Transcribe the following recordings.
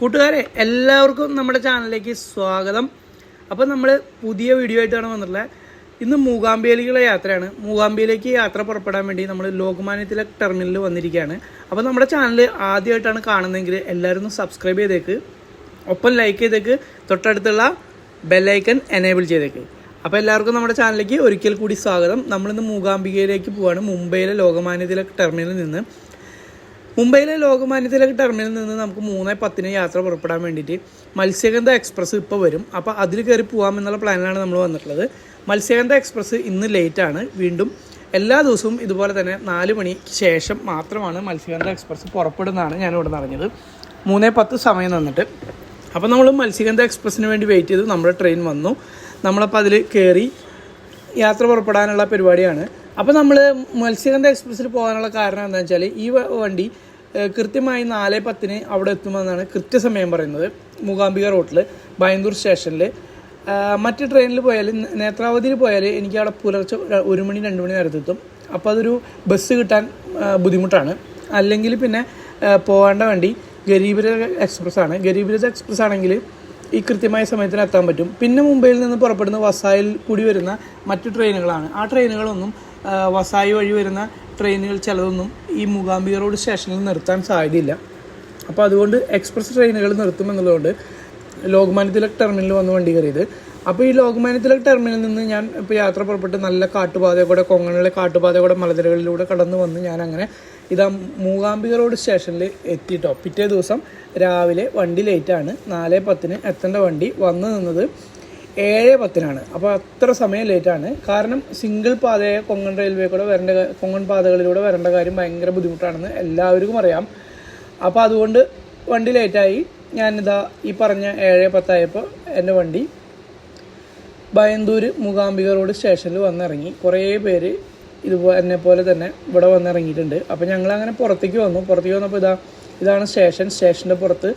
കൂട്ടുകാരെ എല്ലാവർക്കും നമ്മുടെ ചാനലിലേക്ക് സ്വാഗതം. അപ്പോൾ നമ്മൾ പുതിയ വീഡിയോ ആയിട്ടാണ് വന്നിട്ടുള്ളത്. ഇന്ന് മൂകാംബിയിലേക്കുള്ള യാത്രയാണ്. മൂകാംബിയിലേക്ക് യാത്ര പുറപ്പെടാൻ വേണ്ടി നമ്മൾ ലോകമാന്യ തിലക് ടെർമിനലിൽ വന്നിരിക്കുകയാണ്. അപ്പോൾ നമ്മുടെ ചാനൽ ആദ്യമായിട്ടാണ് കാണുന്നതെങ്കിൽ എല്ലാവരും ഒന്ന് സബ്സ്ക്രൈബ് ചെയ്തേക്ക്. ഒപ്പം ലൈക്ക് ചെയ്തേക്ക്. തൊട്ടടുത്തുള്ള ബെല്ലൈക്കൺ എനേബിൾ ചെയ്തേക്ക്. അപ്പോൾ എല്ലാവർക്കും നമ്മുടെ ചാനലിലേക്ക് ഒരിക്കൽ കൂടി സ്വാഗതം. നമ്മളിന്ന് മൂകാംബികയിലേക്ക് പോവുകയാണ് മുംബൈയിലെ ലോകമാന്യ തിലക് ടെർമിനലിൽ നിന്ന്. മുംബൈയിലെ ലോകമാന്യ തിലക് ടെർമിനലിൽ നിന്ന് നമുക്ക് മൂന്ന് പത്തിന് യാത്ര പുറപ്പെടാൻ വേണ്ടിയിട്ട് മത്സ്യഗന്ധ എക്സ്പ്രസ് ഇപ്പോൾ വരും. അപ്പോൾ അതിൽ കയറി പോകാമെന്നുള്ള പ്ലാനിലാണ് നമ്മൾ വന്നിട്ടുള്ളത്. മത്സ്യഗന്ധ എക്സ്പ്രസ് ഇന്ന് ലേറ്റാണ് വീണ്ടും എല്ലാ ദിവസവും ഇതുപോലെ തന്നെ നാല് മണിക്ക് ശേഷം മാത്രമാണ് മത്സ്യഗന്ധ എക്സ്പ്രസ് പുറപ്പെടുന്നതാണ് ഞാൻ ഇവിടെ അറിഞ്ഞത് മൂന്നേ പത്ത് സമയം തന്നിട്ട് അപ്പോൾ നമ്മൾ മത്സ്യഗന്ധ എക്സ്പ്രസ്സിന് വേണ്ടി വെയിറ്റ് ചെയ്തു. നമ്മുടെ ട്രെയിൻ വന്നു. നമ്മളപ്പോൾ അതിൽ കയറി യാത്ര പുറപ്പെടാനുള്ള പരിപാടിയാണ്. അപ്പോൾ നമ്മൾ മത്സ്യഗന്ധ എക്സ്പ്രസ്സിൽ പോകാനുള്ള കാരണം എന്താണെന്ന് വെച്ചാൽ ഈ വണ്ടി കൃത്യമായി നാല് പത്തിന് അവിടെ എത്തുമെന്നാണ് കൃത്യസമയം പറയുന്നത്. മൂകാംബിക റോട്ടിൽ ബയന്തൂർ സ്റ്റേഷനിൽ മറ്റ് ട്രെയിനിൽ പോയാൽ നേത്രാവതിയിൽ പോയാൽ എനിക്ക് അവിടെ പുലർച്ചെ ഒരു മണി രണ്ട് മണി നേരത്തെ എത്തും. അപ്പോൾ അതൊരു ബസ് കിട്ടാൻ ബുദ്ധിമുട്ടാണ്. അല്ലെങ്കിൽ പിന്നെ പോകേണ്ട വണ്ടി ഗരീബരഥ എക്സ്പ്രസ് ആണ് ഗരീബരഥ എക്സ്പ്രസ് ആണെങ്കിൽ ഈ കൃത്യമായ സമയത്തിന് എത്താൻ പറ്റും. പിന്നെ മുംബൈയിൽ നിന്ന് പുറപ്പെടുന്ന വസായിൽ കൂടി വരുന്ന മറ്റു ട്രെയിനുകളാണ്. ആ ട്രെയിനുകളൊന്നും വസായി വഴി വരുന്ന ട്രെയിനുകൾ ചിലതൊന്നും ഈ മൂകാംബിക റോഡ് സ്റ്റേഷനിൽ നിർത്താൻ സാധ്യതയില്ല. അപ്പോൾ അതുകൊണ്ട് എക്സ്പ്രസ് ട്രെയിനുകൾ നിർത്തുമെന്നുള്ളതുകൊണ്ട് ലോകമാന്യ തിലക് ടെർമിനലിൽ വന്ന് വണ്ടി കയറിയത്. അപ്പോൾ ഈ ലോകമാന്യ തിലക് ടെർമിനലിൽ നിന്ന് ഞാൻ ഇപ്പോൾ യാത്ര പുറപ്പെട്ട് നല്ല കാട്ടുപാത കൂടെ കൊങ്ങണിലെ കാട്ടുപാത കൂടെ മലനിരകളിലൂടെ കടന്നു വന്ന് ഞാൻ അങ്ങനെ ഇതാ മൂകാംബിക റോഡ് സ്റ്റേഷനിൽ എത്തിയിട്ടോ പിറ്റേ ദിവസം രാവിലെ വണ്ടി ലേറ്റാണ് നാല് പത്തിന് എത്തേണ്ട വണ്ടി വന്നു നിന്നത് ഏഴ് പത്തിനാണ്. അപ്പോൾ അത്ര സമയം ലേറ്റാണ്. കാരണം സിംഗിൾ പാതയെ കൊങ്കൺ റെയിൽവേ കൂടെ വരേണ്ട കൊങ്കൺ പാതകളിലൂടെ വരേണ്ട കാര്യം ഭയങ്കര ബുദ്ധിമുട്ടാണെന്ന് എല്ലാവർക്കും അറിയാം. അപ്പോൾ അതുകൊണ്ട് വണ്ടി ലേറ്റായി. ഞാനിതാ ഈ പറഞ്ഞ ഏഴ് പത്തായപ്പോൾ എന്റെ വണ്ടി ബയന്തൂര് മൂകാംബിക റോഡ് സ്റ്റേഷനിൽ വന്നിറങ്ങി. കുറേ പേര് ഇതുപോലെ എന്നെ പോലെ തന്നെ ഇവിടെ വന്നിറങ്ങിയിട്ടുണ്ട്. അപ്പോൾ ഞങ്ങൾ അങ്ങനെ പുറത്തേക്ക് വന്നു. പുറത്തേക്ക് വന്നപ്പോൾ ഇതാ ഇതാണ് സ്റ്റേഷൻ. സ്റ്റേഷന്റെ പുറത്ത്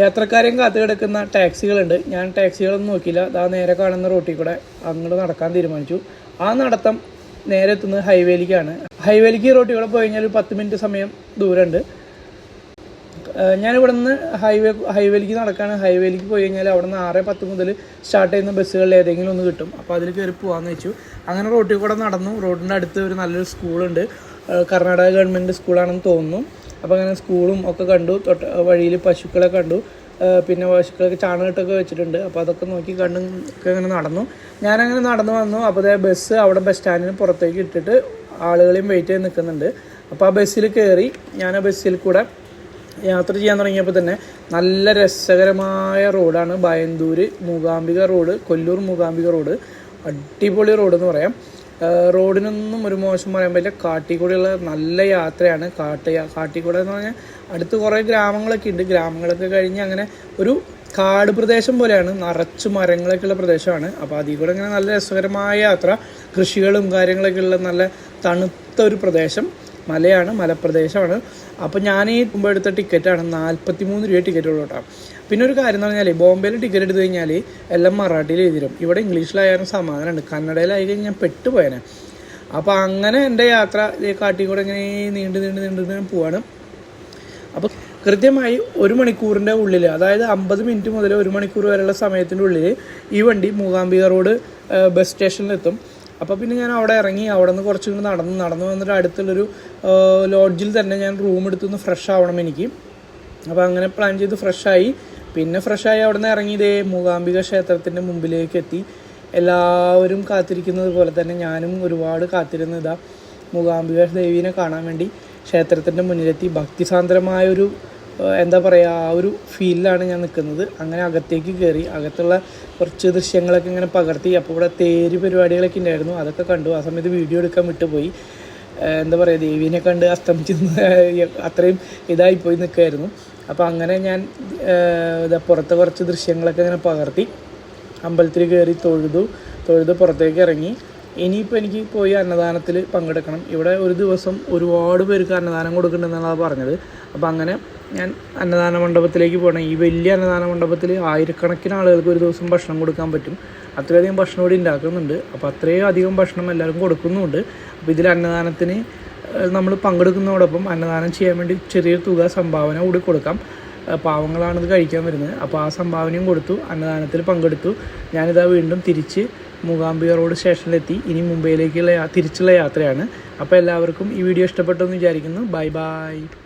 യാത്രക്കാരെയും കാത്തു കിടക്കുന്ന ടാക്സികളുണ്ട്. ഞാൻ ടാക്സികളൊന്നും നോക്കിയില്ല. അതാ നേരെ കാണുന്ന റോട്ടിൽ കൂടെ അങ്ങോട്ട് നടക്കാൻ തീരുമാനിച്ചു. ആ നടത്തം നേരെ എത്തുന്നത് ഹൈവേയിലേക്കാണ് ഹൈവേയിലേക്ക് റോട്ടിൽ കൂടെ പോയി കഴിഞ്ഞാൽ ഒരു പത്ത് മിനിറ്റ് സമയം ദൂരമുണ്ട്. ഞാനിവിടെ നിന്ന് ഹൈവേ ഹൈവേയിലേക്ക് നടക്കുകയാണ് ഹൈവേയിലേക്ക് പോയി കഴിഞ്ഞാൽ അവിടെ നിന്ന് ആറ് പത്ത് മുതൽ സ്റ്റാർട്ട് ചെയ്യുന്ന ബസ്സുകളിൽ ഏതെങ്കിലും ഒന്ന് കിട്ടും. അപ്പോൾ അതിൽ കയറി പോകാമെന്ന് വെച്ചു. അങ്ങനെ റോട്ടിൽ കൂടെ നടന്നു. റോഡിന്റെ അടുത്ത് ഒരു നല്ലൊരു സ്കൂളുണ്ട്. കർണാടക ഗവൺമെന്റ് സ്കൂളാണെന്ന് തോന്നുന്നു. അപ്പോൾ അങ്ങനെ സ്കൂളും ഒക്കെ കണ്ടു. തൊട്ട് വഴിയിൽ പശുക്കളെ കണ്ടു. പിന്നെ പശുക്കളൊക്കെ ചാണകട്ടൊക്കെ വെച്ചിട്ടുണ്ട്. അപ്പോൾ അതൊക്കെ നോക്കി കണ്ട് ഒക്കെ അങ്ങനെ നടന്നു. ഞാനങ്ങനെ നടന്നു വന്നു. അപ്പോൾ ദേ ബസ് അവിടെ ബസ് സ്റ്റാൻഡിന് പുറത്തേക്ക് ഇട്ടിട്ട് ആളുകളെയും വെയിറ്റ് ചെയ്ത് നിൽക്കുന്നുണ്ട്. അപ്പോൾ ആ ബസ്സിൽ കയറി ഞാൻ ആ ബസ്സിൽ കൂടെ യാത്ര ചെയ്യാൻ തുടങ്ങിയപ്പോൾ തന്നെ നല്ല രസകരമായ റോഡാണ് ബയന്തൂര് മൂകാംബിക റോഡ് കൊല്ലൂർ മൂകാംബിക റോഡ് അടിപൊളി റോഡ് എന്ന് പറയാം. റോഡിനൊന്നും ഒരു മോശം പറയാൻ പറ്റില്ല. കാട്ടിക്കൂടെയുള്ള നല്ല യാത്രയാണ് കാട്ട് കാട്ടിക്കൂടെ എന്ന് പറഞ്ഞാൽ അടുത്ത് കുറേ ഗ്രാമങ്ങളൊക്കെ ഉണ്ട്. ഗ്രാമങ്ങളൊക്കെ കഴിഞ്ഞ് അങ്ങനെ ഒരു കാട് പ്രദേശം പോലെയാണ്. നിറച്ച് മരങ്ങളൊക്കെ ഉള്ള പ്രദേശമാണ്. അപ്പോൾ അതിൽ കൂടെ ഇങ്ങനെ നല്ല രസകരമായ യാത്ര. കൃഷികളും കാര്യങ്ങളൊക്കെ ഉള്ള നല്ല തണുത്ത ഒരു പ്രദേശം. മലയാണ് മലപ്രദേശമാണ്. അപ്പോൾ ഞാൻ ഈ മുമ്പ് എടുത്ത ടിക്കറ്റാണ് നാൽപ്പത്തി മൂന്ന് രൂപ ടിക്കറ്റ് ഉള്ളൂ കേട്ടോ പിന്നെ ഒരു കാര്യം എന്ന് പറഞ്ഞാൽ ബോംബെയിൽ ടിക്കറ്റ് എടുത്തു കഴിഞ്ഞാൽ എല്ലാം മറാഠിയിൽ എഴുതിരും. ഇവിടെ ഇംഗ്ലീഷിലായാലും സമാധാനമുണ്ട്. കന്നഡയിലായി കഴിഞ്ഞാൽ ഞാൻ പെട്ടുപോയനെ. അപ്പോൾ അങ്ങനെ എന്റെ യാത്ര കാട്ടിൽ കൂടെ ഇങ്ങനെ നീണ്ട് നീണ്ട് നീണ്ട് ഞാൻ പോവാണ്. അപ്പോൾ കൃത്യമായി ഒരു മണിക്കൂറിന്റെ ഉള്ളിൽ അതായത് അമ്പത് മിനിറ്റ് മുതൽ ഒരു മണിക്കൂർ വരെയുള്ള സമയത്തിന്റെ ഉള്ളിൽ ഈ വണ്ടി മൂകാംബിക റോഡ് ബസ് സ്റ്റേഷനിലെത്തും. അപ്പോൾ പിന്നെ ഞാൻ അവിടെ ഇറങ്ങി അവിടെ നിന്ന് കുറച്ചും കൂടി നടന്ന് നടന്നു വന്നിട്ട് അടുത്തുള്ളൊരു ലോഡ്ജിൽ തന്നെ ഞാൻ റൂം എടുത്തുനിന്ന് ഫ്രഷ് ആവണം എനിക്ക്. അപ്പോൾ അങ്ങനെ പ്ലാൻ ചെയ്ത് ഫ്രഷായി പിന്നെ ഫ്രഷായി അവിടെ നിന്ന് ഇറങ്ങി ഇതേ മൂകാംബിക ക്ഷേത്രത്തിന്റെ മുമ്പിലേക്ക് എത്തി. എല്ലാവരും കാത്തിരിക്കുന്നത് പോലെ തന്നെ ഞാനും ഒരുപാട് കാത്തിരുന്ന് ഇതാ മൂകാംബിക ദേവീനെ കാണാൻ വേണ്ടി ക്ഷേത്രത്തിന്റെ മുന്നിലെത്തി. ഭക്തിസാന്ദ്രമായ ഒരു ഏഹ്, എന്താ പറയുക ആ ഒരു ഫീലിലാണ് ഞാൻ നിൽക്കുന്നത്. അങ്ങനെ അകത്തേക്ക് കയറി അകത്തുള്ള കുറച്ച് ദൃശ്യങ്ങളൊക്കെ ഇങ്ങനെ പകർത്തി. അപ്പോൾ ഇവിടെ തേര് പരിപാടികളൊക്കെ ഉണ്ടായിരുന്നു. അതൊക്കെ കണ്ടു. ആ സമയത്ത് വീഡിയോ എടുക്കാൻ വിട്ടുപോയി. എന്താ പറയുക ദേവീനെ കണ്ട് അസ്തമിച്ച് അത്രയും ഇതായി പോയി നിൽക്കുമായിരുന്നു അപ്പോൾ അങ്ങനെ ഞാൻ ഇതാ പുറത്തെ കുറച്ച് ദൃശ്യങ്ങളൊക്കെ ഇങ്ങനെ പകർത്തി. അമ്പലത്തിൽ കയറി തൊഴുതു. തൊഴുത് പുറത്തേക്ക് ഇറങ്ങി. ഇനിയിപ്പോൾ എനിക്ക് പോയി അന്നദാനത്തിൽ പങ്കെടുക്കണം. ഇവിടെ ഒരു ദിവസം ഒരുപാട് പേർക്ക് അന്നദാനം കൊടുക്കുന്നുണ്ടെന്നാണ് പറഞ്ഞത്. അപ്പോൾ അങ്ങനെ ഞാൻ അന്നദാന മണ്ഡപത്തിലേക്ക് പോകണം ഈ വലിയ അന്നദാന മണ്ഡപത്തിൽ ആയിരക്കണക്കിന് ആളുകൾക്ക് ഒരു ദിവസം ഭക്ഷണം കൊടുക്കാൻ പറ്റും. അത്രയധികം ഭക്ഷണം ഇവിടെ ഉണ്ടാക്കുന്നുണ്ട്. അപ്പോൾ അത്രയും അധികം ഭക്ഷണം എല്ലാവരും കൊടുക്കുന്നുമുണ്ട്. അപ്പോൾ ഇതിൽ അന്നദാനത്തിന് നമ്മൾ പങ്കെടുക്കുന്നതോടൊപ്പം അന്നദാനം ചെയ്യാൻ വേണ്ടി ചെറിയ തുക സംഭാവന കൂടി കൊടുക്കാം. പാവങ്ങളാണിത് കഴിക്കാൻ വരുന്നത്. അപ്പോൾ ആ സംഭാവനയും കൊടുത്തു അന്നദാനത്തിൽ പങ്കെടുത്തു. ഞാനിതാ വീണ്ടും തിരിച്ച് മൂകാംബിക റോഡ് സ്റ്റേഷനിലെത്തി. ഇനി മുംബൈയിലേക്കുള്ള തിരിച്ചുള്ള യാത്രയാണ്. അപ്പോൾ എല്ലാവർക്കും ഈ വീഡിയോ ഇഷ്ടപ്പെട്ടെന്ന് വിചാരിക്കുന്നു. Bye bye.